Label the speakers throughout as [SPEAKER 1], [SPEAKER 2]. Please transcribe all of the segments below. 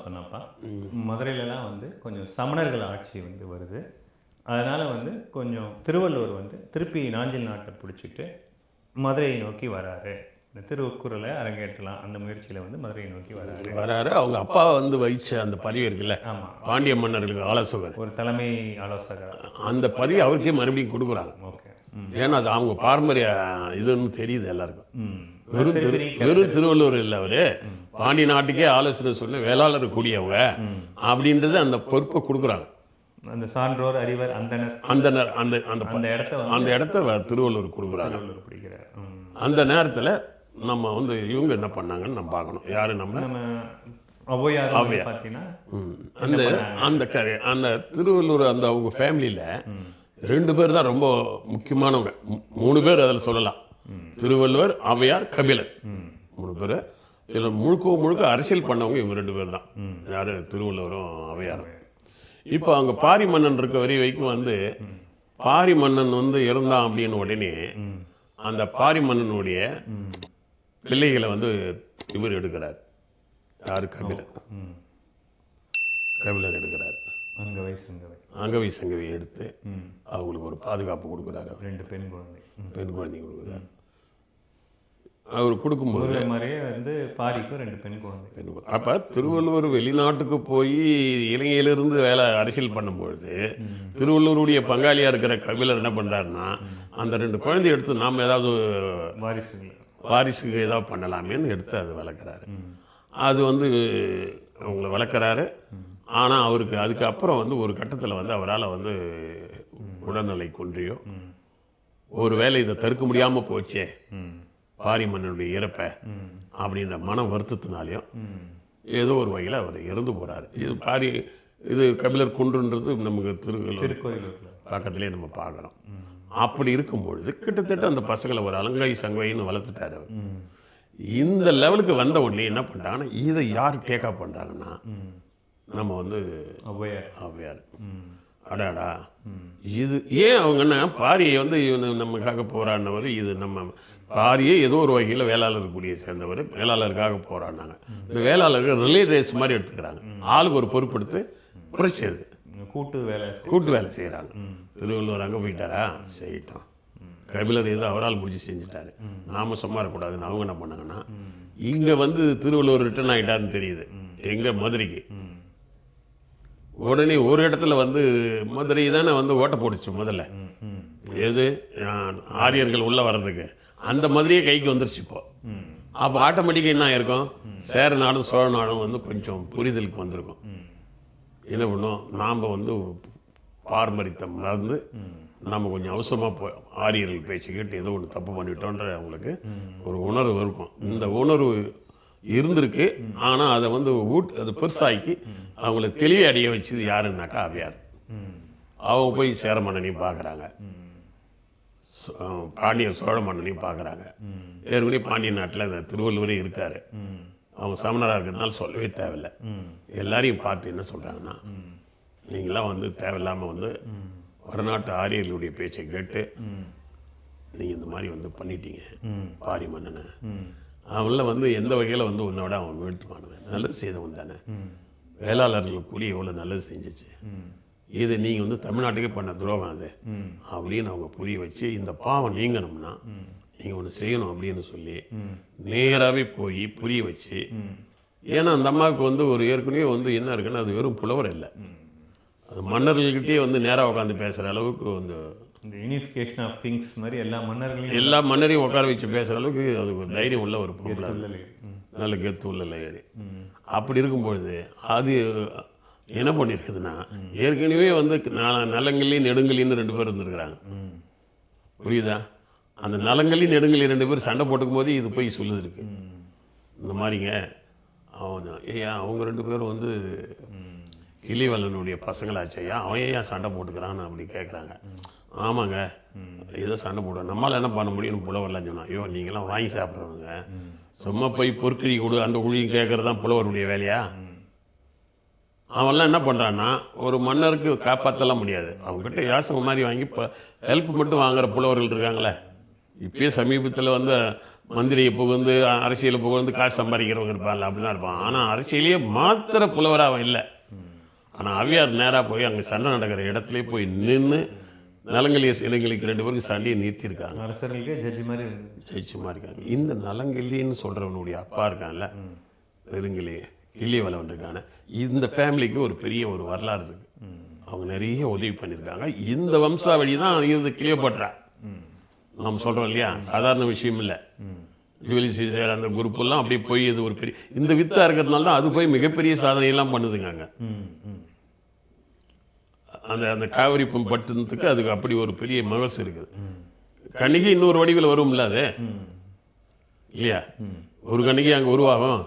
[SPEAKER 1] பார்த்தோம்னாப்பா மதுரையிலலாம் வந்து கொஞ்சம் சமணர்கள் ஆட்சி வந்து வருது. அதனால் வந்து கொஞ்சம் திருவள்ளுவர் வந்து திருப்பி நாஞ்சில் நாட்டை பிடிச்சிட்டு மதுரையை நோக்கி வராரு. இந்த திருக்குறளை அரங்கேற்றலாம் அந்த முயற்சியில் வந்து மதுரையை நோக்கி வராரு.
[SPEAKER 2] வராரு. அவங்க அப்பா வந்து வகிச்ச அந்த பதிவு இருக்குல்ல?
[SPEAKER 1] ஆமாம்
[SPEAKER 2] பாண்டிய மன்னர்களுக்கு ஆலோசகர்.
[SPEAKER 1] ஒரு தலைமை ஆலோசகர்.
[SPEAKER 2] அந்த பதிவு அவருக்கே மறுபடியும் கொடுக்குறாங்க.
[SPEAKER 1] ஓகே.
[SPEAKER 2] ஏன்னா அது அவங்க பாரம்பரிய இதுன்னு தெரியுது எல்லாருக்கும்.
[SPEAKER 1] ம்.
[SPEAKER 2] வெறும் திரு வெறும் திருவள்ளுவர் இல்லை அவரு. பாண்டிய நாட்டுக்கே ஆலோசனை சொன்ன வேளாளர் கூடியவங்க அப்படின்றது அந்த பொறுப்பை கொடுக்குறாங்க.
[SPEAKER 1] அந்த சான்றோர் அறிவர் அந்தனர்.
[SPEAKER 2] அந்த நே- அந்த அந்த
[SPEAKER 1] அந்த இடத்த
[SPEAKER 2] அந்த இடத்த திருவள்ளுவர் கொடுக்குறாங்க.
[SPEAKER 1] திருவள்ளுவர்.
[SPEAKER 2] அந்த நேரத்தில் நம்ம வந்து இவங்க என்ன பண்ணாங்கன்னு நம்ம பார்க்கணும். யாரு நம்ம?
[SPEAKER 1] ஔவையார் பார்த்தீங்கன்னா.
[SPEAKER 2] அந்த அந்த க அந்த திருவள்ளூர் அந்த அவங்க ஃபேமிலியில் ரெண்டு பேர் தான் ரொம்ப முக்கியமானவங்க. மூணு பேர் அதில் சொல்லலாம். திருவள்ளுவர் ஔவையார் கபிலர். மூணு பேர். இதில் முழுக்க முழுக்க அரசியல் பண்ணவங்க இவங்க ரெண்டு பேர் தான். யார்? திருவள்ளுவரும் ஔவையாரும் இப்போ அங்கே பாரி மன்னன் இருக்க வரை வரைக்கும் வந்து பாரி மன்னன் வந்து இறந்தான் அப்படின்னு உடனே அந்த பாரி மன்னனுடைய பிள்ளைகளை வந்து இவர் எடுக்கிறார். யார்? கபிலர். கபிலர் எடுக்கிறார்.
[SPEAKER 1] அங்க வயசு அங்க வயசு
[SPEAKER 2] அங்கவி சங்கவி எடுத்து. அவங்களுக்கு ஒரு பாதுகாப்பு கொடுக்குறாரு
[SPEAKER 1] ரெண்டு பெண் குழந்தை.
[SPEAKER 2] பெண் குழந்தைங்க கொடுக்குறாரு. அவர் கொடுக்கும்போது
[SPEAKER 1] மாதிரியே வந்து பாரிக்கும் ரெண்டு பெண் குழந்தை
[SPEAKER 2] பெண் அப்போ திருவள்ளுவர் வெளிநாட்டுக்கு போய் இலங்கையிலிருந்து வேலை அரசியல் பண்ணும்பொழுது திருவள்ளுவருடைய பங்காளியாக இருக்கிற கபிலர் என்ன பண்ணுறாருன்னா அந்த ரெண்டு குழந்தைய எடுத்து நாம் ஏதாவது
[SPEAKER 1] வாரிசுகள்.
[SPEAKER 2] வாரிசுக்கு ஏதாவது பண்ணலாமேன்னு எடுத்து அது வளர்க்குறாரு. அது வந்து அவங்கள வளர்க்குறாரு. ஆனால் அவருக்கு அதுக்கப்புறம் வந்து ஒரு கட்டத்தில் வந்து அவரால் வந்து உடல்நிலை குன்றியோ ஒரு வேளை இதை தடுக்க முடியாமல் போச்சே.
[SPEAKER 1] ம்
[SPEAKER 2] பாரி மன்னனுடைய இறப்பை அப்படின்ற மன வருத்தத்தினாலையும் ஏதோ ஒரு வகையில் அவர் இறந்து போகிறாரு இது பாரி இது கபிலர் குன்றுன்றது நமக்கு
[SPEAKER 1] திருக்கோயிலூர்ல.
[SPEAKER 2] பக்கத்திலே நம்ம பார்க்குறோம். அப்படி இருக்கும்பொழுது கிட்டத்தட்ட அந்த பசங்களை ஒரு அலங்கை சங்கவைன்னு வளர்த்துட்டாரு அவர். இந்த லெவலுக்கு வந்த உடனே என்ன பண்ணுறாங்கன்னா இதை யார் டேக்கப் பண்ணுறாங்கன்னா நம்ம வந்து
[SPEAKER 1] ஔவையார்.
[SPEAKER 2] ஔவையார். அடாடா. இது ஏன் அவங்க என்ன பாரியை வந்து இவனு நமக்காக போராடினவர் இது நம்ம பாரியே ஏதோ ஒரு வகையில் வேளாளர் கூடிய சேர்ந்தவர் வேளாளருக்காக போராடினாங்க. இந்த வேளாளர்கள் ரிலே ரேஸ் மாதிரி எடுத்துக்கிறாங்க. ஆளுக்கு ஒரு பொறுப்பெடுத்து புரட்சி அது.
[SPEAKER 1] கூட்டு வேலை
[SPEAKER 2] கூட்டு வேலை செய்கிறாங்க திருவள்ளுவர் அங்கே போயிட்டாரா? செய்யிட்டோம் கபிலர் ஏதோ அவரால் முடிஞ்சு செஞ்சுட்டாரு. நாம சும்மா இருக்கக்கூடாதுன்னு அவங்க என்ன பண்ணாங்கன்னா இங்கே வந்து திருவள்ளுவர் ரிட்டர்ன் ஆகிட்டாருன்னு தெரியுது. எங்கே மதுரைக்கு. உடனே ஒரு இடத்துல வந்து மதுரை தானே வந்து ஓட்ட போட்டுச்சு முதல்ல. எது? ஆரியர்கள் உள்ளே வர்றதுக்கு. அந்த மாதிரியே கைக்கு வந்துருச்சு இப்போ. அப்போ ஆட்டோமேட்டிக்காக என்ன ஆயிருக்கும் சேர நாடும் சோழ நாடும் வந்து கொஞ்சம் புரிதலுக்கு வந்திருக்கும். என்ன பண்ணோம்? நாம் வந்து பாரம்பரியத்தை மறந்து நம்ம கொஞ்சம் அவசரமாக போ ஆரியர்கள் பேச்சு கேட்டு ஏதோ ஒன்று தப்பு பண்ணிட்டோன்ற அவங்களுக்கு ஒரு உணர்வு இருக்கும். இந்த உணர்வு இருந்திருக்கு. ஆனால் அதை வந்து ஊட் அது பெருசாக்கி அவங்கள தெளிவை அடைய வச்சது யாருன்னாக்கா
[SPEAKER 1] அவ்வியார்
[SPEAKER 2] அவங்க போய் சேர மன்னனையும் பார்க்குறாங்க பாண்டிய சோழ மன்னனையும் பார்க்குறாங்க.
[SPEAKER 1] ம்
[SPEAKER 2] ஏற்கனவே பாண்டிய நாட்டில் இந்த திருவள்ளுவரே இருக்கார்.
[SPEAKER 1] ம்
[SPEAKER 2] அவங்க சமணராக இருக்கிறதுனால சொல்லவே தேவையில்லை. எல்லாரையும் பார்த்து என்ன சொல்கிறாங்கன்னா நீங்களாம் வந்து தேவையில்லாமல் வந்து வடநாட்டு ஆரியர்களுடைய பேச்சை கேட்டு
[SPEAKER 1] ம்
[SPEAKER 2] நீங்கள் இந்த மாதிரி வந்து பண்ணிட்டீங்க
[SPEAKER 1] ம்
[SPEAKER 2] பாரி மன்னனை. அவங்கள வந்து எந்த வகையில் வந்து உன்னோட அவன் வீழ்த்துவானுவன் நல்லது செய்தவன் தானே.
[SPEAKER 1] ம்
[SPEAKER 2] வேளாளர்கள் கூலி எவ்வளோ நல்லது செஞ்சிச்சு.
[SPEAKER 1] ம்
[SPEAKER 2] இது நீங்கள் வந்து தமிழ்நாட்டுக்கே பண்ண துரோகம் அது. அப்படின்னு அவங்க புரிய வச்சு இந்த பாவம் நீங்கணும்னா நீங்கள் ஒன்று செய்யணும் அப்படின்னு சொல்லி நேராகவே போய் புரிய வச்சு ஏன்னா அந்த அம்மாவுக்கு வந்து ஒரு ஏற்கனவே வந்து என்ன இருக்குன்னா அது வெறும் புலவர் இல்லை. அது மன்னர்கள்கிட்டயே வந்து நேராக உட்காந்து பேசுகிற அளவுக்கு வந்து
[SPEAKER 1] இந்த யூனிஃபிகேஷன் ஆஃப் கிங்ஸ் மாதிரி எல்லா மன்னர்களையும்
[SPEAKER 2] எல்லா மன்னரையும் உட்கார வச்சு பேசுகிற அளவுக்கு அது ஒரு தைரியம் உள்ள ஒரு.
[SPEAKER 1] ம்.
[SPEAKER 2] நல்ல கெத்து உள்ள
[SPEAKER 1] ம்.
[SPEAKER 2] அப்படி இருக்கும்பொழுது அது என்ன பண்ணியிருக்குதுன்னா ஏற்கனவே வந்து ந- நெடுங்கலின்னு ரெண்டு பேர் இருந்திருக்கிறாங்க. புரியுதா? அந்த நலங்கலி நெடுங்கலி ரெண்டு பேர் சண்டை போட்டுக்கும் போது இது போய்
[SPEAKER 1] சொல்லுதுருக்கு.
[SPEAKER 2] இந்த மாதிரிங்க அவன் ஏன் அவங்க ரெண்டு பேரும் வந்து
[SPEAKER 1] ம்
[SPEAKER 2] பசங்களாச்சு ஐயா அவன் ஏன் சண்டை போட்டுக்கிறான்னு அப்படி கேட்குறாங்க ஆமாங்க. ஏதோ சண்டை போடுவோம் நம்மளால் என்ன பண்ண முடியும்னு புலவர்லாம் சொன்னான். ஐயோ நீங்களாம் வாங்கி சாப்பிட்றவங்க. சும்மா போய் பொற்கிழி கொடு அந்த குழியும் கேட்குறது தான் புலவருடைய வேலையா? அவன்லாம் என்ன பண்ணுறான்னா ஒரு மன்னருக்கு காப்பாற்றலாம் முடியாது. அவங்ககிட்ட யாசகம் மாதிரி வாங்கி இப்போ ஹெல்ப் மட்டும் வாங்குற புலவர்கள் இருக்காங்களே. இப்பயே சமீபத்தில் வந்து மந்திரியை புகுந்து அரசியலை புகுந்து காசு சம்பாதிக்கிறவங்க இருப்பான்ல அப்படி தான் இருப்பான். ஆனால் அரசியலையே மாத்திர புலவராக அவன் இல்லை. ஆனால் அவ்வியார் நேராக போய் அங்கே சண்டை நடக்கிற இடத்துல போய் நின்று நலங்கலிய இளைஞர்களுக்கு ரெண்டு பேருக்கு சண்டையை நிறுத்தியிருக்காங்க
[SPEAKER 1] ஜட்ஜி மாதிரி இருந்தது
[SPEAKER 2] ஜெயிச்சுமா இருக்காங்க. இந்த நலங்கிள்ளின்னு சொல்கிறவனுடைய அப்பா இருக்கான்ல நெருங்கிலி இளைய இருக்கான இந்த ஃபேமிலிக்கு ஒரு பெரிய ஒரு வரலாறு இருக்கு. அவங்க நிறைய உதவி பண்ணியிருக்காங்க. இந்த வம்சாவளி தான் இது கிளியோபட்ரா. நம்ம சொல்கிறோம் இல்லையா? சாதாரண விஷயம் இல்லை. ஜூலி சீசர் அந்த குரூப்பெல்லாம் அப்படியே போய் இது ஒரு பெரிய இந்த வித்தாக இருக்கிறதுனால தான் அது போய் மிகப்பெரிய சாதனையெல்லாம் பண்ணுதுங்க அந்த அந்த காவிரி பட்டினத்துக்கு அதுக்கு அப்படி ஒரு பெரிய மகசு இருக்குது. கணிகை இன்னொரு வடிவில் வரும்ல அது?
[SPEAKER 1] ம்
[SPEAKER 2] இல்லையா? ஒரு கண்ணிக்கு அங்கே உருவாகும்.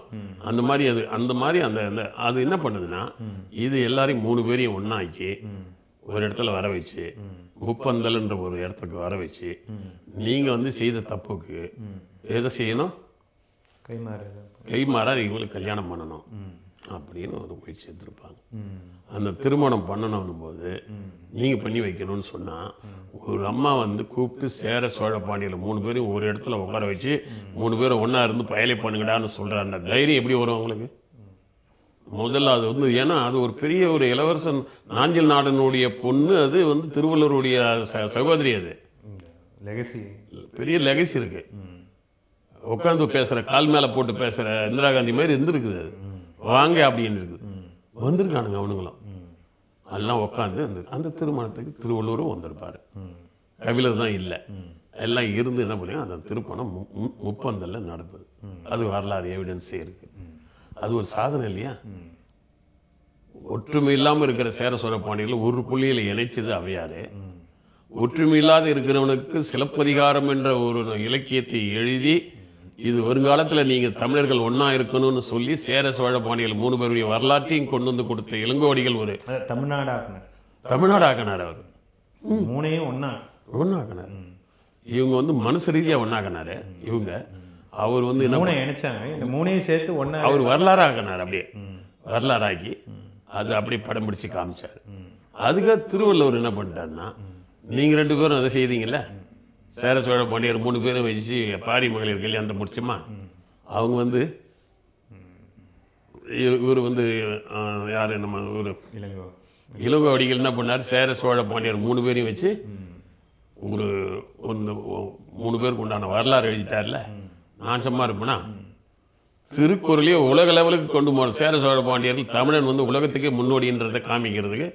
[SPEAKER 2] அந்த மாதிரி அது அந்த மாதிரி அந்த அந்த அது என்ன பண்ணுதுன்னா இது எல்லாரையும் மூணு பேரையும் ஒன்றாக்கி ஒரு இடத்துல வர வச்சு முப்பந்தல்ன்ற ஒரு இடத்துக்கு வர வச்சு நீங்கள் வந்து செய்த தப்புக்கு எதை செய்யணும்?
[SPEAKER 1] கை மாறுது
[SPEAKER 2] கை மாறா இவங்களுக்கு கல்யாணம் பண்ணணும். அப்படின்னு ஒரு முயற்சி எடுத்திருப்பாங்க. அந்த திருமணம் பண்ணணும் போது நீங்கள் பண்ணி வைக்கணும்னு சொன்னால் ஒரு அம்மா வந்து கூப்பிட்டு சேர சோழ பாண்டியில் மூணு பேரும் ஒரு இடத்துல உட்கார வச்சு மூணு பேரும் ஒன்றா இருந்து பயலை பண்ணுங்கடான்னு சொல்கிற அந்த தைரியம் எப்படி வரும் அவங்களுக்கு? முதல்ல அது வந்து ஏன்னா அது ஒரு பெரிய ஒரு இளவரசன் நாஞ்சில் நாடனுடைய பொண்ணு அது வந்து திருவள்ளுவருடைய சகோதரி அது.
[SPEAKER 1] லெகசி
[SPEAKER 2] பெரிய லெகசி இருக்கு. உட்காந்து பேசுகிற கால் மேலே போட்டு பேசுகிற இந்திரா காந்தி மாதிரி இருந்திருக்குது அது. வாங்க அப்படின்னு இருக்குது. வந்திருக்கானுங்க அவனுங்களும். எல்லாம் உட்காந்து அந்த அந்த திருமணத்துக்கு திருவள்ளுவரும் வந்திருப்பார். கபிலர் தான் இல்லை. எல்லாம் இருந்து என்ன பண்ணி அந்த திருப்பணம் மு- முப்பந்தல்ல நடந்தது. அது வரலாறு எவிடன்ஸே இருக்கு. அது ஒரு சாதனை இல்லையா? ஒற்றுமை இல்லாமல் இருக்கிற சேர சோழ பாண்டியர்கள் ஒரு புள்ளியில் இணைச்சது அவையாரு. ஒற்றுமை இல்லாத இருக்கிறவனுக்கு சிலப்பதிகாரம் என்ற ஒரு இலக்கியத்தை எழுதி இது வருங்காலத்தில் நீங்கள் தமிழர்கள் ஒன்றா இருக்கணும்னு சொல்லி சேர சோழ பாண்டியர்கள் மூணு பேருடைய வரலாற்றையும் கொண்டு வந்து கொடுத்த இளங்கோடிகள் ஒரு.
[SPEAKER 1] அஹ், தமிழ்நாடு ஆக்குனர்
[SPEAKER 2] தமிழ்நாடு ஆக்கினார் அவர்
[SPEAKER 1] மூணையும் ஒண்ணா.
[SPEAKER 2] ஒன்றாக்கினார் இவங்க வந்து மனசு ரீதியாக ஒன்றாக்கினாரு இவங்க. அவர் வந்து என்ன
[SPEAKER 1] மூணை இணைச்சாங்க. இந்த மூணையும் சேர்த்து ஒண்ணா
[SPEAKER 2] அவர் வரலாறு ஆக்கினார் அப்படியே. வரலாறாக்கி அது அப்படியே படம் பிடிச்சு காமிச்சார். அதுக்காக திருவள்ளுவர் என்ன பண்ணிட்டாருன்னா நீங்கள் ரெண்டு பேரும் அதை செய்தீங்கல்ல? சேர சோழ பாண்டியர் மூணு பேரும் வச்சு பாரி மகளிர் கல்யாணத்தை முடிச்சுமா? அவங்க வந்து இவ- இவர் வந்து யார் நம்ம இவர்? இளங்கோவடிகள் என்ன பண்ணார்? சேர சோழ பாண்டியர் மூணு பேரையும் வச்சு ஒரு ஒன்று மூணு பேருக்கு உண்டான வரலாறு எழுதிட்டார்ல? நான் சும்மா இருப்பேனா? திருக்குறளையே உலக லெவலுக்கு கொண்டு போகிற சேர சோழ பாண்டியர்கள் தமிழன் வந்து உலகத்துக்கே முன்னோடின்றதை காமிக்கிறதுக்கு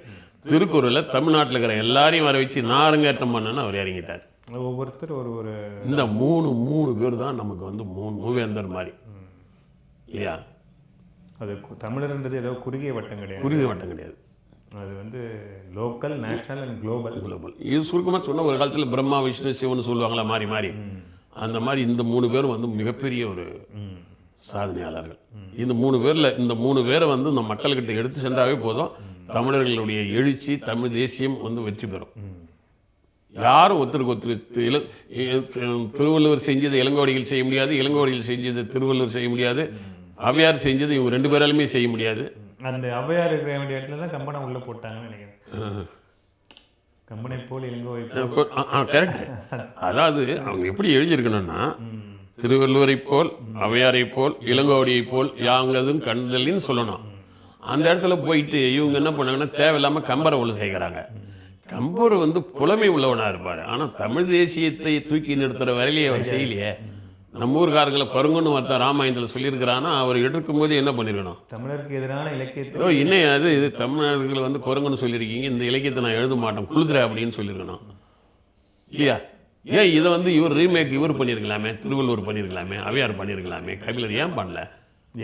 [SPEAKER 2] திருக்குறளை தமிழ்நாட்டில் இருக்கிற எல்லாரையும் வர வச்சு நான் அரங்கேற்றம் பண்ணேன்னு அவர் இறங்கிட்டார்.
[SPEAKER 1] ஒவ்வொருத்தர் ஒரு ஒரு
[SPEAKER 2] இந்த மூணு மூணு பேர் தான் நமக்கு வந்து மூணு மூவேந்தர் மாதிரி. இல்லையா?
[SPEAKER 1] அது தமிழர்ன்றது ஏதோ குறுகிய வட்டம் கிடையாது.
[SPEAKER 2] குறுகிய வட்டம் கிடையாது.
[SPEAKER 1] அது வந்து local national and global.
[SPEAKER 2] Global. இது சுருக்கமாக சொன்ன ஒரு காலத்தில் பிரம்மா விஷ்ணு சிவன் சொல்லுவாங்களா மாறி மாறி. அந்த மாதிரி இந்த மூணு பேரும் வந்து மிகப்பெரிய ஒரு சாதனையாளர்கள். இந்த மூணு பேரில் இந்த மூணு பேரை வந்து இந்த மக்கள்கிட்ட எடுத்து சென்றாவே போதும். தமிழர்களுடைய எழுச்சி தமிழ் தேசியம் வந்து வெற்றி பெறும். யாரும் ஒருத்தருக்கு ஒருத்தர் திருவள்ளுவர் செஞ்சது இளங்கோடிகள் செய்ய முடியாது இளங்கோடிகள் செஞ்சது திருவள்ளுவர் செய்ய முடியாது. அவையார் செஞ்சது இவங்க ரெண்டு பேராலுமே செய்ய முடியாது.
[SPEAKER 1] அந்த ஔவையார் இருக்கிற வேண்டிய இடத்துல தான் கம்பனை உள்ள போட்டாங்கன்னு நினைக்கிறேன். கம்பனை போல் இளங்கோவை போல்.
[SPEAKER 2] கரெக்ட் அதாவது அவங்க எப்படி எழுதியிருக்கணும்னா திருவள்ளுவரை போல் அவையாரை போல் இளங்கோடியை போல் யாங்கதும் கண்டலின்னு சொல்லணும். அந்த இடத்துல போயிட்டு இவங்க என்ன பண்ணாங்கன்னா தேவையில்லாம கம்பரை உள்ள சேர்க்குறாங்க. கம்பர் வந்து புலமை உள்ளவனா இருப்பார். ஆனா தமிழ் தேசியத்தை தூக்கி நிறுத்துற வேலையை அவர் செய்யலையே. நம்ம ஊர்காரங்களை குரங்குன்னு ஒருத்தன் ராமாயணத்தில் சொல்லியிருக்கிறான்னா அவர் எடுக்கும் போது என்ன பண்ணிருக்கணும்?
[SPEAKER 1] தமிழருக்கு எதிரான இலக்கியத்தை
[SPEAKER 2] ஓ இன்னும் அது இது தமிழர்கள் வந்து குரங்குன்னு சொல்லியிருக்கீங்க இந்த இலக்கியத்தை நான் எழுத மாட்டேன் குளுத்துற அப்படின்னு சொல்லியிருக்கணும். இல்லையா? ஏன் இதை வந்து இவர் ரீமேக் இவர் பண்ணியிருக்கலாமே திருவள்ளுவர் பண்ணியிருக்கலாமே அவையார் பண்ணியிருக்கலாமே கபிலர் ஏன் பண்ணல?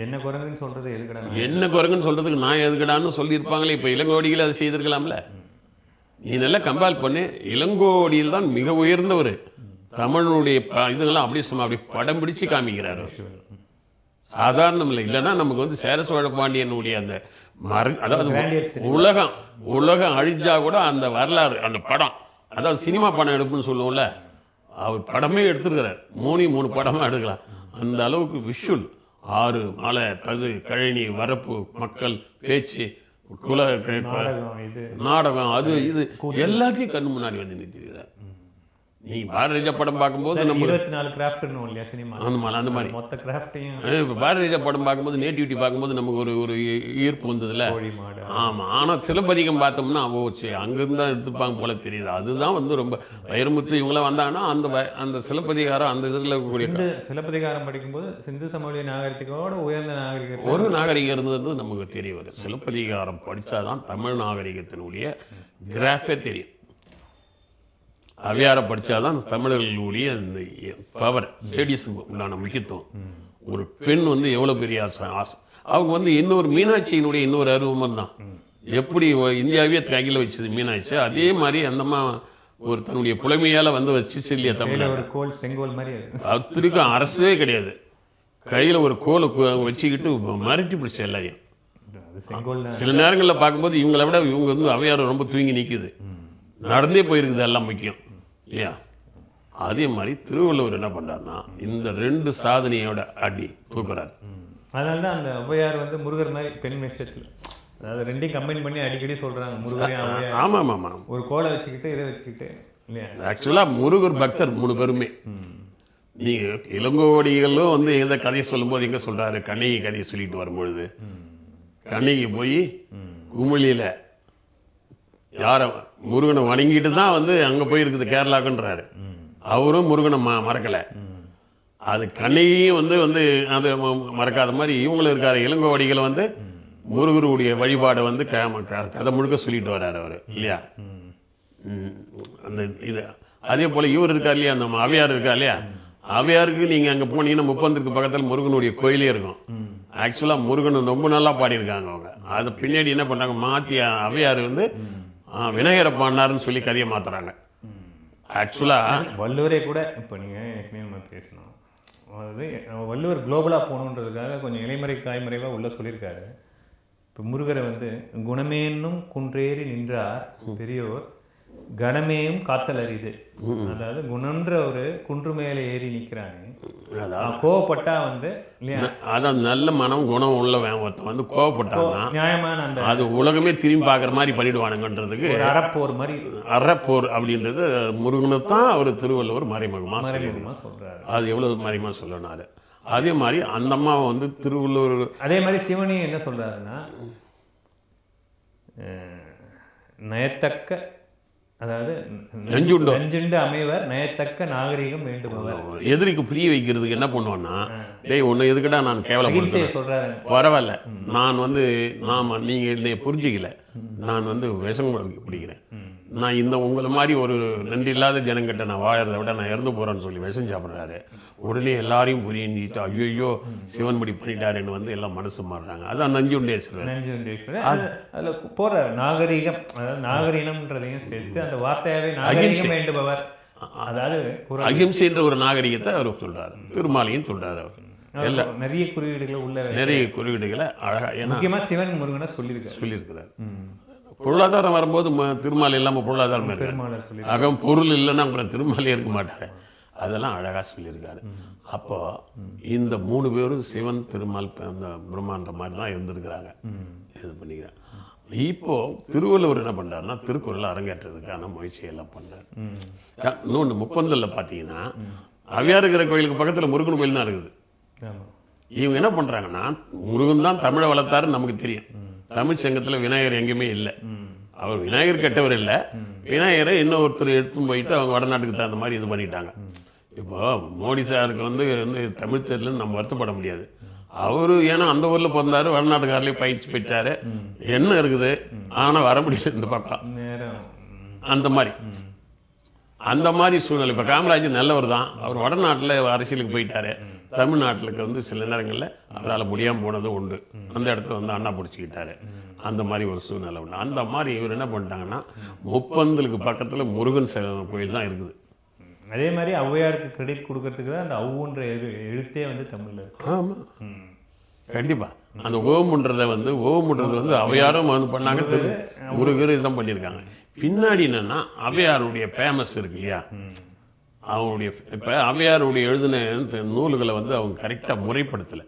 [SPEAKER 1] என்ன குரங்குன்னு சொல்றது எதுக்கடா?
[SPEAKER 2] என்ன குரங்குன்னு சொல்கிறதுக்கு நான் எதுக்கடான்னு சொல்லியிருப்பாங்களே இப்போ இளங்கோடிகள் அதை செய்திருக்கலாம்ல. நீ நல்லா கம்பேர் பண்ணு இளங்கோடியில் தான் மிக உயர்ந்தவர். தமிழனுடைய இதெல்லாம் அப்படியே சும்மா அப்படி படம் பிடிச்சு காமிக்கிறார். சாதாரணம் இல்லை இல்லைன்னா நமக்கு வந்து சேர சோழ பாண்டியனுடைய அந்த மர அதாவது. உலகம் உலகம் அழிஞ்சா கூட அந்த வரலாறு அந்த படம் அதாவது சினிமா படம் எடுப்புன்னு சொல்லுவோம்ல அவர் படமே எடுத்திருக்கிறார். மூணு மூணு படமாக எடுக்கலாம். அந்த அளவுக்கு விஷுவல் ஆறு மலை தது கழனி வரப்பு மக்கள் பேச்சு குல
[SPEAKER 1] நாடகம் இது.
[SPEAKER 2] நாடகம் அது இது. எல்லாத்தையும் கண்ணு முன்னாடி வந்து நிறுத்திக்கிறார் நீ பாரதிராஜா படம் பார்க்கும்போது நம்ம
[SPEAKER 1] இருபத்தி நாலு கிராஃப்ட்னு இல்லையா சினிமா
[SPEAKER 2] அந்த மாதிரி அந்த மாதிரி.
[SPEAKER 1] மொத்த கிராஃப்டையும்
[SPEAKER 2] இப்போ பாரதிராஜா படம் பார்க்கும்போது நேட்டிவிட்டி பார்க்கும்போது நமக்கு ஒரு ஒரு ஈர்ப்பு வந்ததுல
[SPEAKER 1] கோழி மாடு
[SPEAKER 2] ஆமாம் ஆனால் சிலப்பதிகம் பார்த்தோம்னா ஓ சரி அங்கேருந்து தான் எடுத்துப்பாங்க போல தெரியுது. அதுதான் வந்து ரொம்ப வைரமுத்து இவங்களாம் வந்தாங்கன்னா அந்த அந்த சிலப்பதிகாரம் அந்த இதில் இருக்கக்கூடிய
[SPEAKER 1] சிலப்பதிகாரம் படிக்கும்போது சிந்து சமவெளி நாகரிகத்தோட உயர்ந்த நாகரிகத்தை
[SPEAKER 2] ஒரு நாகரிகம் இருந்தது நமக்கு தெரிய வரும் சிலப்பதிகாரம் படித்தாதான் தமிழ் நாகரிகத்தினுடைய கிராஃபே தெரியும். அவ்வியாரை படித்தாதான் அந்த தமிழர்களுடைய அந்த பவர் லேடிஸுக்கு உண்டான முக்கியத்துவம். ஒரு பெண் வந்து எவ்வளோ பெரிய ஆசை ஆசை. அவங்க வந்து இன்னொரு மீனாட்சியினுடைய இன்னொரு அருவம் தான். எப்படி இந்தியாவே கையில் வச்சது மீனாட்சி? அதே மாதிரி அந்தம்மா ஒரு தன்னுடைய புலமையால் வந்து வச்சு இல்லையா தமிழ்
[SPEAKER 1] ஒரு கோல் செங்கோல் மாதிரி அது.
[SPEAKER 2] அத்தனைக்கும் அரசே கிடையாது. கையில் ஒரு கோலை வச்சுக்கிட்டு மிரட்டி பிடிச்ச எல்லாரையும்.
[SPEAKER 1] தான்.
[SPEAKER 2] சில நேரங்களில் பார்க்கும்போது இவங்களை விட இவங்க வந்து அவையார் ரொம்ப தூங்கி நிற்குது நடந்தே போயிருக்குது எல்லாம் முக்கியம். இல்லையா அதே மாதிரி திருவள்ளுவர் என்ன பண்ணாருன்னா இந்த ரெண்டு சாதனையோட அடி தூக்குறாரு.
[SPEAKER 1] அதனால தான் அந்த ஔவையார் வந்து முருகர் மாதிரி பெண் விஷயத்துல அதாவது ரெண்டையும் கம்பைன் பண்ணி அடிக்கடி சொல்றாங்க முருகரையும் ஔவையார்
[SPEAKER 2] ஆமாம் ஆமாம்
[SPEAKER 1] ஒரு கோலை வச்சுக்கிட்டு இதை வச்சுக்கிட்டு இல்லையா?
[SPEAKER 2] ஆக்சுவலாக முருகர் பக்தர் மூணு பேருமே. நீங்கள் இளங்கோவடிகளும் வந்து எந்த கதையை சொல்லும்போது எங்கே சொல்கிறாரு கண்ணகி கதையை சொல்லிட்டு வரும்பொழுது. கண்ணகி போய் குமிழியில் யாரை முருகனை வணங்கிட்டு தான் வந்து அங்கே போயிருக்குது கேரளாக்குன்றாரு. அவரும் முருகனை ம மறக்கலை. அது கண்ணகியும் வந்து வந்து அது ம- மறக்காத மாதிரி இவங்களும் இருக்காரு. இளங்கோவடிகளை வந்து முருகருடைய வழிபாடை வந்து க க- கதை முழுக்க சொல்லிட்டு வர்றாரு அவர் இல்லையா? அந்த இது அதே போல் இவர் இருக்கார் இல்லையா? அந்த அவையார் இருக்கா இல்லையா? அவையாருக்கு நீங்கள் அங்கே போனீங்கன்னா முப்பந்தருக்கு பக்கத்தில் முருகனுடைய கோயிலே இருக்கும். ஆக்சுவலாக முருகன் ரொம்ப நல்லா பாடியிருக்காங்க அவங்க. அது பின்னாடி என்ன பண்ணுறாங்க மாற்றி அவையார் வந்து விநாயகரை பாடினாருன்னு சொல்லி கதையை மாற்றுறாங்க ஆக்சுவலாக
[SPEAKER 1] வள்ளுவரே கூட இப்போ நீங்க ஏற்கனவே நம்ம பேசணும். அதாவது வள்ளுவர் குளோபலா போகணுன்றதுக்காக கொஞ்சம் இலைமறை காய்மறைவா உள்ள சொல்லியிருக்காரு. இப்போ முருகரை வந்து குணமேன்னும் குன்றேறி நின்றார் பெரியோர் கணமேயும் காத்தல் அரிது அதாவது குணன்ற ஒரு குன்று மேலே ஏறி நிற்கிறாங்க கோவப்பட்டா வந்து இல்லையா?
[SPEAKER 2] அதான் நல்ல மனம் குணம் உள்ளவன் ஒருத்தன் வந்து கோவப்பட்டான்னா
[SPEAKER 1] நியாயமான அந்த
[SPEAKER 2] அது உலகமே திரும்பி பார்க்குற மாதிரி பண்ணிடுவானுங்கன்றதுக்கு
[SPEAKER 1] அறப்போர் மாதிரி.
[SPEAKER 2] அறப்போர் அப்படின்றது முருகனை தான் அவர் திருவள்ளுவர் மறைமுகமாக சொல்லி
[SPEAKER 1] மறைமுகமா சொல்றாரு.
[SPEAKER 2] அது எவ்வளவு மறைமுகமாக சொல்லனாரு அதே மாதிரி அந்த அம்மாவை வந்து திருவள்ளுவர்
[SPEAKER 1] அதே மாதிரி சிவனையும் என்ன சொல்றாருன்னா அஹ், நயத்தக்க அதாவது
[SPEAKER 2] நெஞ்சுண்டோ.
[SPEAKER 1] நெஞ்சுண்டு அமைவர் நயத்தக்க நாகரிகம் வேண்டுபவர்.
[SPEAKER 2] எதிரிக்கு புரிய வைக்கிறதுக்கு என்ன பண்ணுவான்னா டேய் உன்னை எதுக்குடா நான் கேவலப்படுத்துறேன் பரவாயில்ல. நான் வந்து நாம நீங்கள் என்னை புரிஞ்சிக்கல. நான் வந்து விஷம் குடிக்கிறேன் நான் இந்த உங்களை மாதிரி ஒரு நன்றி இல்லாத ஜனங்கிட்ட நான் வாழறதை விட நான் இறந்து போகிறேன்னு சொல்லி விஷம் சாப்பிட்றாரு உடனே எல்லாரையும் புரிஞ்சிட்டு ஐயோ சிவன் படி பண்ணிட்டாருன்னு வந்து எல்லாம் மனசு மாறுறாங்க அதான் நஞ்சுண்டேஸ்வரர்
[SPEAKER 1] நெஞ்சுண்டேஸ்வரர் அது அதுல போறாரு நாகரிகம் அதாவது நாகரிகம்ன்றதையும் சேர்த்து அந்த வார்த்தையாவே நாகரிகம் வேண்டுபவர் அதாவது
[SPEAKER 2] அகிம்சைன்ற ஒரு நாகரிகத்தை அவர் சொல்றாரு திருமாலையும் சொல்றாரு அவர்
[SPEAKER 1] நிறைய குறியீடுகளை உள்ள
[SPEAKER 2] நிறைய குறியீடுகளை அழகா ஏன்னா
[SPEAKER 1] முக்கியமா சிவன் முருகனை சொல்லியிருக்காரு
[SPEAKER 2] சொல்லியிருக்கிறார் பொருளாதாரம் வரும்போது திருமால் இல்லாமல் பொருளாதாரம் அகம் பொருள் இல்லைன்னா அப்புறம் திருமாலே இருக்க மாட்டாங்க அதெல்லாம் அழகாக சொல்லியிருக்காரு. அப்போ இந்த மூணு பேரும் சிவன் திருமால் அந்த பிரம்மான்ற மாதிரி தான் இருந்திருக்கிறாங்க இது பண்ணிக்கிறேன் இப்போ திருவள்ளுவர் என்ன பண்றாருன்னா திருக்குறளை அரங்கேற்றதுக்கான முயற்சியெல்லாம் பண்ணார்
[SPEAKER 1] ம்.
[SPEAKER 2] இன்னொன்று முப்பந்தல்ல பார்த்தீங்கன்னா அவ்வியார் இருக்கிற கோயிலுக்கு பக்கத்தில் முருகன் கோயில் தான் இருக்குது. இவங்க என்ன பண்ணுறாங்கன்னா முருகன் தான் தமிழை வளர்த்தாருன்னு நமக்கு தெரியும். தமிழ் சங்கத்தில் விநாயகர் எங்கேயுமே இல்லை. அவர் விநாயகர் கெட்டவர் இல்லை. விநாயகரை இன்னும் ஒருத்தர் எடுத்துன்னு போயிட்டு அவங்க வடநாட்டுக்கு தகுந்த மாதிரி இது பண்ணிட்டாங்க. இப்போ மோடி சாருக்கு வந்து வந்து தமிழ் தெரியலன்னு நம்ம வருத்தப்பட முடியாது. அவர் ஏன்னா அந்த ஊரில் பிறந்தாரு வடநாட்டுக்காரிலே பயிற்சி பெற்றாரு. என்ன இருக்குது? ஆனால் வர முடியல இந்த பக்கம். அந்த மாதிரி. அந்த மாதிரி சூழ்நிலை. இப்போ காமராஜ் நல்லவர் தான். அவர் வடநாட்டில் அரசியலுக்கு போயிட்டாரு. தமிழ்நாட்டிலுக்கு வந்து சில நேரங்களில் அவரால் முடியாமல் போனதும் உண்டு. அந்த இடத்துல வந்து அண்ணா பிடிச்சிக்கிட்டாரு. அந்த மாதிரி ஒரு சூழ்நிலை உண்டு. அந்த மாதிரி இவர் என்ன பண்ணிட்டாங்கன்னா முப்பந்தலுக்கு பக்கத்தில் முருகன் கோயில் தான் இருக்குது.
[SPEAKER 1] அதே மாதிரி ஔவையாருக்கு கிரெடிட் கொடுக்கறதுக்கு தான் அந்த எழு எழுத்தே வந்து தமிழ்ல
[SPEAKER 2] ஆமாம். கண்டிப்பாக அந்த ஓம்ன்றதை வந்து ஓம்ன்றது வந்து அவையாரும் வந்து பண்ணாங்க. முருகர் இதான் பண்ணியிருக்காங்க. பின்னாடி என்னன்னா அவையாருடைய ஃபேமஸ் இருக்கு இல்லையா? அவங்களுடைய இப்போ அவையாருடைய எழுதின நூல்களை வந்து அவங்க கரெக்டாக முறைப்படுத்தலை.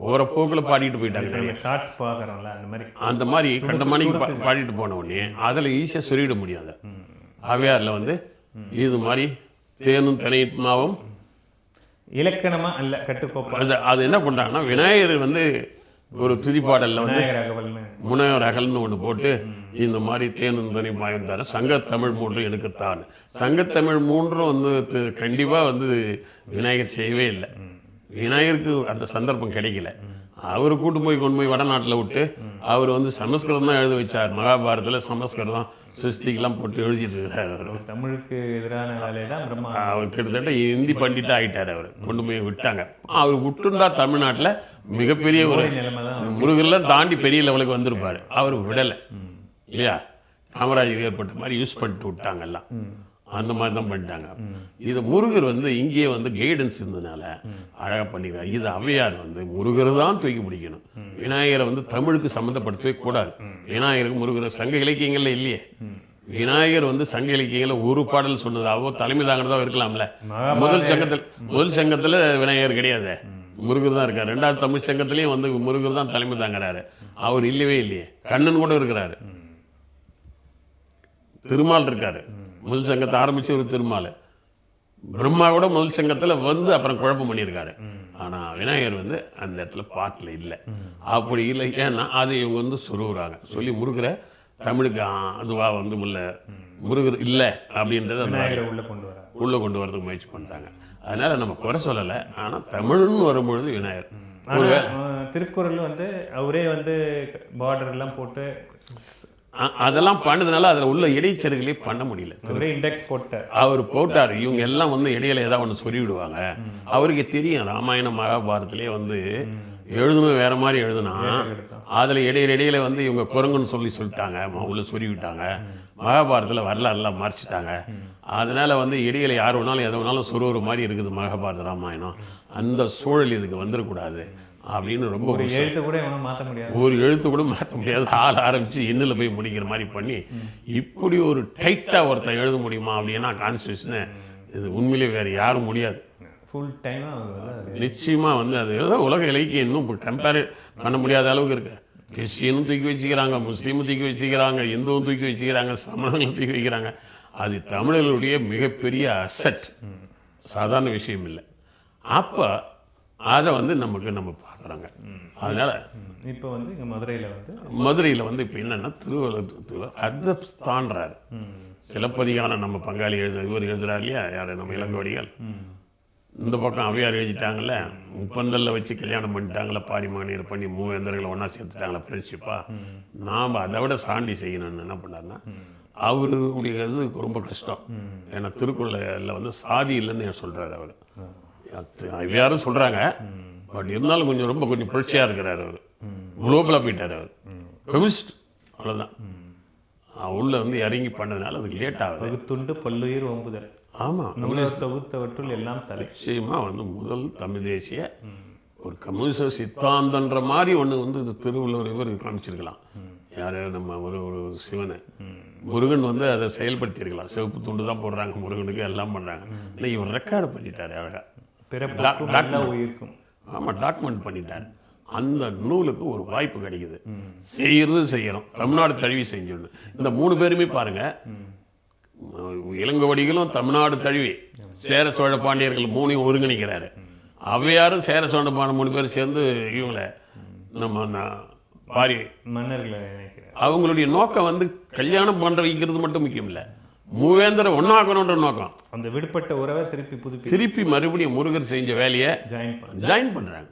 [SPEAKER 2] போகிற போக்கில் பாடிட்டு போயிட்டாங்க
[SPEAKER 1] ஷார்ட்ஸ் பார்க்குறோம்ல அந்த மாதிரி.
[SPEAKER 2] அந்த மாதிரி கண்ட மணிக்கு பாடிட்டு போன உடனே அதில் ஈஸியாக சொல்லிட முடியாது. அவையாரில் வந்து இது மாதிரி தேனும் தினையுமாவும்
[SPEAKER 1] இலக்கணமா அல்ல கட்டுக்கோப்பா?
[SPEAKER 2] அது அது என்ன பண்ணுறாங்கன்னா விநாயகர் வந்து ஒரு துதிப்பாடலில் வந்து முனைவர் அகல்னு ஒன்று போட்டு இந்த மாதிரி தேனும் தனி மாயம் தர சங்கத்தமிழ் மூன்று எனக்குத்தான் சங்கத்தமிழ் மூன்றும் வந்து கண்டிப்பாக வந்து விநாயகர் செய்யவே இல்லை. விநாயகருக்கு அந்த சந்தர்ப்பம் கிடைக்கல. அவர் கூட்டு போய் கொண்டு போய் வடநாட்டில் விட்டு அவர் வந்து சமஸ்கிருதம் தான் எழுத வச்சார். மகாபாரதத்தில் சமஸ்கிருதம் சிருஷ்டிக்கெல்லாம் போட்டு எழுதிட்டு இருக்கிறார் அவர்.
[SPEAKER 1] தமிழுக்கு எதிரான வேலையை தான் பிரம்மா
[SPEAKER 2] அவர் கிட்டத்தட்ட இந்தி பண்டிட்டா ஆயிட்டார் அவர். கொண்டு போய் விட்டாங்க. அவர் விட்டுண்டா தமிழ்நாட்டில் மிகப்பெரிய ஒரு முருகர்லாம் தாண்டி பெரிய லெவலுக்கு வந்திருப்பாரு. அவர் விடலை. இல்லையா? காமராஜர் ஏற்பட்ட மாதிரி யூஸ் பண்ணிட்டு விட்டாங்க எல்லாம் அந்த மாதிரி தான் பண்ணிட்டாங்க. இது முருகர் வந்து இங்கேயே வந்து கைடன்ஸ் இருந்ததுனால அழகாக பண்ணிக்கிறார். இது ஔவையார் வந்து முருகர் தான் தூக்கி பிடிக்கணும். விநாயகரை வந்து தமிழுக்கு சம்மந்தப்படுத்தவே கூடாது. விநாயகருக்கு முருகர் சங்க இலக்கியங்கள்ல இல்லையே. விநாயகர் வந்து சங்க இலக்கியங்களில் ஒரு பாடல் சொன்னதாவோ தலைமை தாங்கிறதோ இருக்கலாம்ல. முதல் சங்கத்தில் முதல் சங்கத்தில் விநாயகர் கிடையாது. முருகர் தான் இருக்கார். ரெண்டாவது தமிழ் சங்கத்திலையும் வந்து முருகர் தான் தலைமை தாங்குறாரு. அவர் இல்லவே இல்லையே. கண்ணன் கூட இருக்கிறாரு. திருமால் இருக்காரு. முதல் சங்கத்தை ஆரம்பிச்சு ஒரு திருமால். பிரம்மா கூட முதல் சங்கத்தில் வந்து அப்புறம் குழப்பம் பண்ணியிருக்காரு. ஆனால் விநாயகர் வந்து அந்த இடத்துல பாட்டில் இல்லை. அப்படி இல்லை. ஏன்னா அது இவங்க வந்து சொல்லுறாங்க சொல்லி முருகரை தமிழுக்கு ஆ, அதுவா வந்து முல்ல முருகர் இல்லை அப்படின்றத
[SPEAKER 1] உள்ள கொண்டு வர
[SPEAKER 2] உள்ளே கொண்டு வரதுக்கு முயற்சி பண்ணுறாங்க அதனால் நம்ம குறை சொல்லலை. ஆனால் தமிழ்னு வரும்பொழுது விநாயகர்.
[SPEAKER 1] திருக்குறள் வந்து அவரே வந்து பார்டர் எல்லாம் போட்டு
[SPEAKER 2] அதெல்லாம் பண்ணதுனால அதில் உள்ள இடைச்செருகளே பண்ண முடியல.
[SPEAKER 1] இண்டெக்ஸ் போட்டார்.
[SPEAKER 2] அவர் போட்டார். இவங்க எல்லாம் வந்து இடையில ஏதாவது ஒன்று சொல்லிவிடுவாங்க. அவருக்கு தெரியும் ராமாயணம் மகாபாரதத்திலே வந்து எழுதணும் வேற மாதிரி எழுதுனா அதில் இடையில இடையில வந்து இவங்க குரங்குன்னு சொல்லி சொல்லிட்டாங்க. உள்ள சொல்லி விட்டாங்க மகாபாரதத்தில் வரலாறுலாம் மறைச்சிட்டாங்க. அதனால வந்து இடையில யார் வேணாலும் எதை வேணாலும் சொருகிற மாதிரி இருக்குது மகாபாரத ராமாயணம். அந்த சூழல் இதுக்கு வந்துடக்கூடாது அப்படின்னு ரொம்ப
[SPEAKER 1] ஒரு எழுத்து கூட மாற்ற முடியாது.
[SPEAKER 2] ஒரு எழுத்து கூட மாற்ற முடியாது. ஆள் ஆரம்பித்து எண்ணில் போய் முடிக்கிற மாதிரி பண்ணி இப்படி ஒரு டைட்டாக ஒருத்தன் எழுத முடியுமா அப்படின்னா கான்ஸ்டியூஷனை இது உண்மையிலே வேறு யாரும் முடியாது.
[SPEAKER 1] ஃபுல் டைம் அவர் வந்து அது
[SPEAKER 2] நிச்சயமாக வந்து அது ஏதோ உலக இலக்கியம் இன்னும் கம்பேர் பண்ண முடியாத அளவுக்கு இருக்கு. கிறிஸ்டியனும் தூக்கி வச்சுக்கிறாங்க முஸ்லீமும் தூக்கி வச்சுக்கிறாங்க இந்துவும் தூக்கி வச்சுக்கிறாங்க சமணங்களும் தூக்கி வைக்கிறாங்க. அது தமிழர்களுடைய மிகப்பெரிய அசட் சாதாரண விஷயம் இல்லை. அப்போ அதை வந்து நமக்கு நம்ம பார்க்குறாங்க. அதனால்
[SPEAKER 1] இப்போ வந்து இங்க மதுரையில வந்து
[SPEAKER 2] மதுரையில் வந்து இப்போ என்னென்னா திருவள்ளுவர் அதப்ஸ்தான்றார் சிலப்பதிகாரம் நம்ம பங்காளி எழுத இவர் எழுதுறார் இல்லையா? யார்? நம்ம இளங்கோடிகள். இந்த பக்கம் அவையார் எழுதிட்டாங்கல்ல முப்பந்தல்ல வச்சு கல்யாணம் பண்ணிட்டாங்களே பாரி மகனீர் பண்ணி மூவேந்தர்களை ஒன்றா சேர்த்துட்டாங்களே ஃப்ரெண்ட்ஷிப்பா நாம் அதை விட சாண்டி செய்யணும்னு என்ன பண்ணாருன்னா அவருடைய இது ரொம்ப கஷ்டம். ஏன்னா திருக்குறளில் வந்து சாதி இல்லைன்னு சொல்கிறார் அவர். அவையாரும் சொல்கிறாங்க பட் இருந்தாலும் கொஞ்சம் ரொம்ப கொஞ்சம் புரட்சியாக இருக்கிறார் அவர். குளோபலாக போயிட்டார் அவர். கம்யூனிஸ்ட். அவ்வளோதான் உள்ள வந்து இறங்கி பண்ணதுனால அதுக்கு லேட் ஆகுது.
[SPEAKER 1] பகுத்துண்டு பல்லுயிர் ஒம்புதல்
[SPEAKER 2] ஆமாம்
[SPEAKER 1] தொகுத்தவற்றுள் எல்லாம் தலை.
[SPEAKER 2] நிச்சயமாக வந்து முதல் தமிழ் தேசிய ஒரு கம்யூனிச சித்தாந்தன்ற மாதிரி ஒன்று வந்து இது திருவள்ளுவர் இவர் காமிச்சிருக்கலாம். யார் நம்ம ஒரு ஒரு சிவனை. முருகன் வந்து அதை செயல்படுத்தியிருக்கலாம். சிவப்பு துண்டு தான் போடுறாங்க முருகனுக்கு எல்லாம் பண்ணுறாங்க இல்லை இவர் ரெக்கார்டு பண்ணிட்டார் அழகாக
[SPEAKER 1] பிறப்புக்கும்
[SPEAKER 2] ஆமாம் டாக்குமெண்ட் பண்ணிட்டார். அந்த நூலுக்கு ஒரு வாய்ப்பு கிடைக்குது. செய்யறது செய்யறோம் தமிழ்நாடு தழுவி செஞ்சிடணும் இந்த மூணு பேருமே பாருங்க. இளங்கோவடிகளும் தமிழ்நாடு தழுவி. சேர சோழ பாண்டியர்கள் மூணையும் ஒருங்கிணைக்கிறாரு. அவையாரும் சேர சோழ பாண்டிய மூணு பேரும் சேர்ந்து இவங்களை நம்ம பாரி
[SPEAKER 1] மன்னர்களை
[SPEAKER 2] அவங்களுடைய நோக்கம் வந்து கல்யாணம் பண்ற வைக்கிறது மட்டும் முக்கியம் இல்லை. மூவேந்தரை ஒன்னாக்கணுன்ற நோக்கம்.
[SPEAKER 1] அந்த விடுபட்ட உறவை திருப்பி புதுப்பி
[SPEAKER 2] திருப்பி மறுபடியும் முருகர் செஞ்ச வேலையை
[SPEAKER 1] ஜாயின்
[SPEAKER 2] ஜாயின் பண்றாங்க.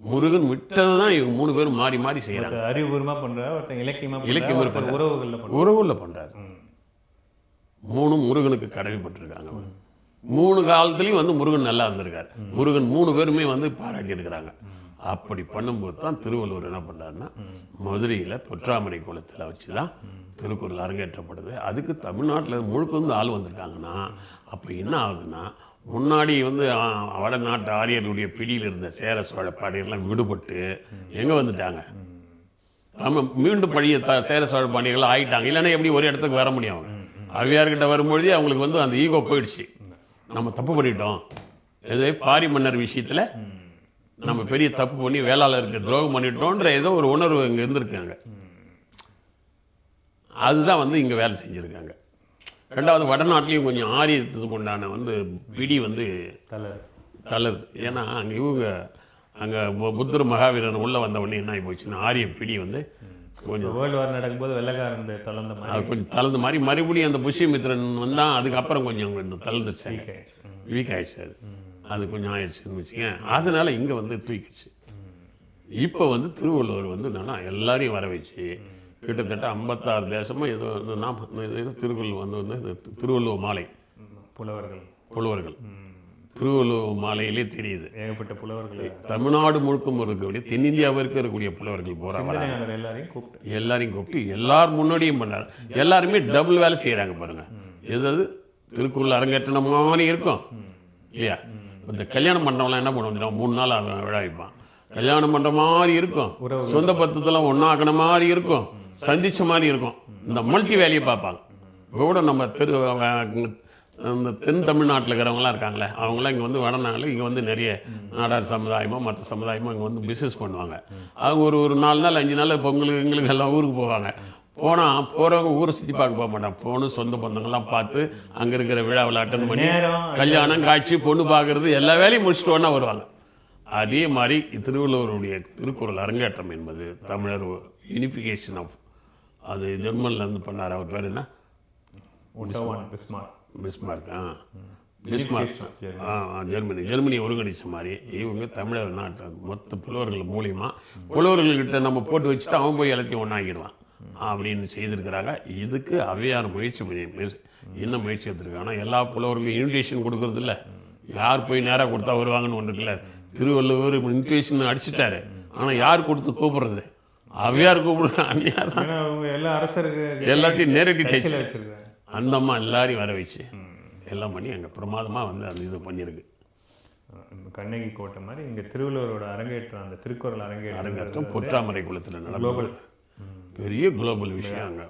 [SPEAKER 2] முருகன் விட்டது தான் இவங்க மூணு பேரும் மாறி மாறி செய்கிறாங்க
[SPEAKER 1] ஒருத்தர் அறிவுபூர்வமா பண்றாரு ஒருத்தர் இலக்கியமா
[SPEAKER 2] இலக்கியம்
[SPEAKER 1] இலக்கியம் ஒருத்தர் உறவுகள்ல
[SPEAKER 2] உறவுல பண்றாரு. மூணும் முருகனுக்கு கடமைப்பட்டிருக்காங்க மூணு காலத்துலயும் வந்து முருகன் நல்லா இருந்திருக்காரு. முருகன் மூணு பேருமே வந்து பாராட்டி இருக்கிறாங்க. அப்படி பண்ணும்போது தான் திருவள்ளுவர் என்ன பண்ணாருன்னா மதுரையில் பொற்றாமரை குளத்தில் வச்சு தான் திருக்குறள் அரங்கேற்றப்படுது. அதுக்கு தமிழ்நாட்டில் முழுக்க வந்து ஆள் வந்திருக்காங்கன்னா அப்போ என்ன ஆகுதுன்னா முன்னாடி வந்து வடநாட்டு ஆரியர்களுடைய பிடியில் இருந்த சேர சோழ பாடியெல்லாம் விடுபட்டு எங்கே வந்துட்டாங்க? நம்ம மீண்டும் பழைய த சேர சோழ பாண்டியர்கள் ஆகிட்டாங்க இல்லைன்னா எப்படி ஒரு இடத்துக்கு வர முடியும் அவங்க? அவ்வியார்கிட்ட வரும்பொழுதே அவங்களுக்கு வந்து அந்த ஈகோ போயிடுச்சு. நம்ம தப்பு பண்ணிட்டோம். எதோ பாரி மன்னர் விஷயத்தில் நம்ம பெரிய தப்பு பண்ணி வேளாளருக்கு துரோகம் பண்ணிட்டோன்ற ஏதோ ஒரு உணர்வு இங்கே இருந்திருக்காங்க. அதுதான் வந்து இங்கே வேலை செஞ்சுருக்காங்க. ரெண்டாவது வடநாட்டிலையும் கொஞ்சம் ஆரியத்துக்கு உண்டான வந்து பிடி வந்து தளருது. ஏன்னா அங்கே இவங்க அங்கே புத்தர் மகாவீரன் உள்ளே வந்த உடனே என்ன ஆகி போச்சுன்னா ஆரிய பிடி வந்து கொஞ்சம்
[SPEAKER 1] வேர்ல்டு வார் நடக்கும்போது வெள்ளக்காரன் தளர்ந்த மாதிரி.
[SPEAKER 2] அது கொஞ்சம் தளர்ந்த மாதிரி. மறுபடியும் அந்த புஷ்யமித்ரன் வந்தால் அதுக்கப்புறம் கொஞ்சம்.
[SPEAKER 1] ம்.
[SPEAKER 2] வீக் ஆயிடுச்சு. அது. அது கொஞ்சம் ஆயிடுச்சுன்னு வச்சுங்க அதனால இங்கே வந்து தூக்கிடுச்சு. இப்போ வந்து திருவள்ளுவர் வந்து என்னன்னா எல்லாரையும் வர வச்சு கிட்டத்தட்ட ஐம்பத்தாறு தேசமாக ஏதோ வந்து நாம ஏதோ திருக்குறள் வந்து வந்து திருவள்ளுவர் மாலை.
[SPEAKER 1] புலவர்கள்.
[SPEAKER 2] புலவர்கள். திருவள்ளுவர் மாலையிலே தெரியுது.
[SPEAKER 1] ஏகப்பட்ட புலவர்கள்.
[SPEAKER 2] தமிழ்நாடு முழுக்க இருக்கக்கூடிய தென்னிந்தியாவில் இருக்கக்கூடிய புலவர்கள் போகிறாங்க
[SPEAKER 1] எல்லாரையும் கூப்பிட்டு.
[SPEAKER 2] எல்லாரையும் கூப்பிட்டு எல்லார் முன்னாடியும் பண்ணார். எல்லாருமே டபுள் வேலை செய்கிறாங்க பாருங்க. எதாவது திருக்குறள் அரங்கேற்றின மாதிரி இருக்கும் இல்லையா? இந்த கல்யாணம் பண்ணுறவங்களாம் என்ன பண்ணுவோம்? மூணு நாள் விழா வைப்பான். கல்யாணம் பண்ணுற மாதிரி இருக்கும். சொந்த பத்தத்தில் ஒன்றாக்கின மாதிரி இருக்கும். சந்திச்ச மாதிரி இருக்கும். இந்த மல்டி வேலையை பார்ப்பாங்க. இப்போ கூட நம்ம திரு இந்த தென் தமிழ்நாட்டில் இருக்கிறவங்களாம் இருக்காங்களே அவங்களாம் இங்கே வந்து வடநாளில் இங்கே வந்து நிறைய நாடார் சமுதாயமோ மற்ற சமுதாயமோ இங்கே வந்து பிஸ்னஸ் பண்ணுவாங்க. அவங்க ஒரு ஒரு நாலு நாள் அஞ்சு நாள் பொங்கலுக்கு எங்களுக்கு எல்லாம் ஊருக்கு போவாங்க. போனால் போகிறவங்க ஊரை சுற்றி பார்க்க போக மாட்டாங்க. போகணும் சொந்த பந்தங்கள்லாம் பார்த்து அங்கே இருக்கிற விழாவில் அட்டன் பண்ணி கல்யாணம் காட்சி பொண்ணு பார்க்கறது எல்லா வேலையும் முடிச்சுட்டு ஒன்றா வருவாங்க. அதே மாதிரி திருவள்ளுவருடைய திருக்குறள் அரங்கேற்றம் என்பது தமிழர் யூனிஃபிகேஷன் ஆஃப் அது ஜெர்மன்ல இருந்து பண்ணார். அவர் பேர் என்ன?
[SPEAKER 1] பிஸ்மார்க்.
[SPEAKER 2] ஆ. பிஸ்மார்க். ஆ ஆ, ஜெர்மனி. ஜெர்மனி ஒருங்கிணைச்ச மாதிரி இவங்க தமிழர் நாட்டு மொத்த புலவர்கள் மூலியமா புலவர்கள்கிட்ட நம்ம போட்டு வச்சுட்டு அவன் போய் எல்லாத்தையும் ஒன்றாக்கிடுவான் அப்படின்னு செய்திருக்கிறாங்க. இதுக்கு அவையார் முயற்சி பண்ணி முயற்சி- என்ன முயற்சி எடுத்திருக்காங்கன்னா எல்லா புலவர்களும் இன்விடேஷன் கொடுக்கறது இல்ல யார் போய் நேராக கொடுத்தா வருவாங்கன்னு ஒன்று இருக்குல்ல. திருவள்ளுவர் இன்விடேஷன் அடிச்சிட்டாரு. ஆனால் யார் கொடுத்து கூப்பிடுறது? அவையார் கூப்பிடுற அந்நியார் தான்.
[SPEAKER 1] ஏன்னா அவங்க எல்லா அரசருக்கு
[SPEAKER 2] எல்லாத்தையும் நேரடி டச்
[SPEAKER 1] டச்சில் வச்சிருக்காங்க.
[SPEAKER 2] அந்த அம்மா எல்லாரையும் வர வச்சு எல்லாம் பண்ணி அங்கே பிரமாதமாக வந்து அந்த இது பண்ணியிருக்கு.
[SPEAKER 1] கண்ணகி கோட்டை மாதிரி இங்க திருவள்ளுவரோட அரங்கேற்றம் அந்த திருக்குறள் அரங்கேற்றம்
[SPEAKER 2] அரங்கேற்றம் பொற்றாமரை குளத்தில்
[SPEAKER 1] குளோபல்
[SPEAKER 2] பெரிய குளோபல் விஷயம் அங்கே